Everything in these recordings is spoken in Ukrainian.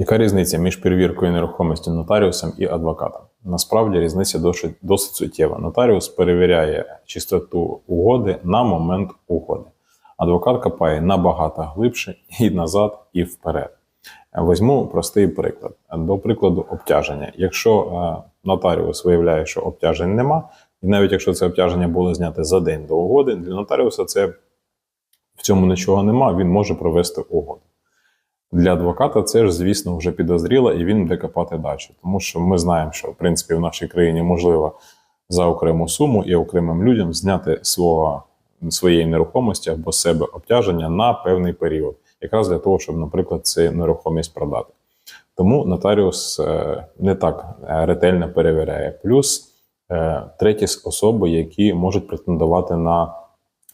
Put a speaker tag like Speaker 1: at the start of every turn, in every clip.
Speaker 1: Яка різниця між перевіркою нерухомості нотаріусом і адвокатом? Насправді різниця досить, досить суттєва. Нотаріус перевіряє чистоту угоди на момент угоди. Адвокат копає набагато глибше і назад, і вперед. Візьму простий приклад. До прикладу, обтяження. Якщо е, нотаріус виявляє, що обтяжень нема, і навіть якщо це обтяження було зняте за день до угоди, для нотаріуса це в цьому нічого нема, він може провести угоду. Для адвоката це ж, звісно, вже підозріло, і він буде копати далі. Тому що ми знаємо, що в принципі в нашій країні можливо за окрему суму і окремим людям зняти свого, своєї нерухомості або себе обтяження на певний період, якраз для того, щоб, наприклад, цю нерухомість продати. Тому нотаріус е, не так е, ретельно перевіряє. Плюс е, треті особи, які можуть претендувати на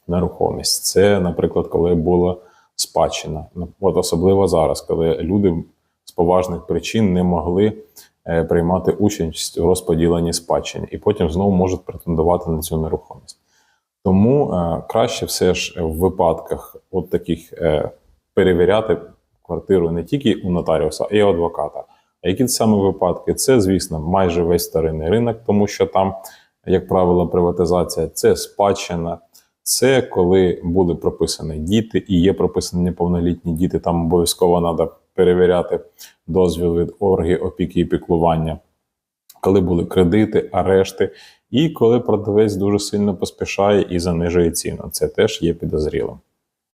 Speaker 1: нерухомість. Це, наприклад, коли була спадщина. Ну, От особливо зараз, коли люди з поважних причин не могли е, приймати участь у розподіленні спадщини, і потім знову можуть претендувати на цю нерухомість. Тому е, краще все ж в випадках от таких е, перевіряти квартиру не тільки у нотаріуса, а й у адвоката. А які саме випадки? Це, звісно, майже весь старинний ринок, тому що там, як правило, приватизація це спадщина, це коли були прописані діти і є прописані неповнолітні діти. Там обов'язково треба перевіряти дозвіл від орги, опіки і піклування, коли були кредити, арешти, і коли продавець дуже сильно поспішає і занижує ціну. Це теж є підозрілим.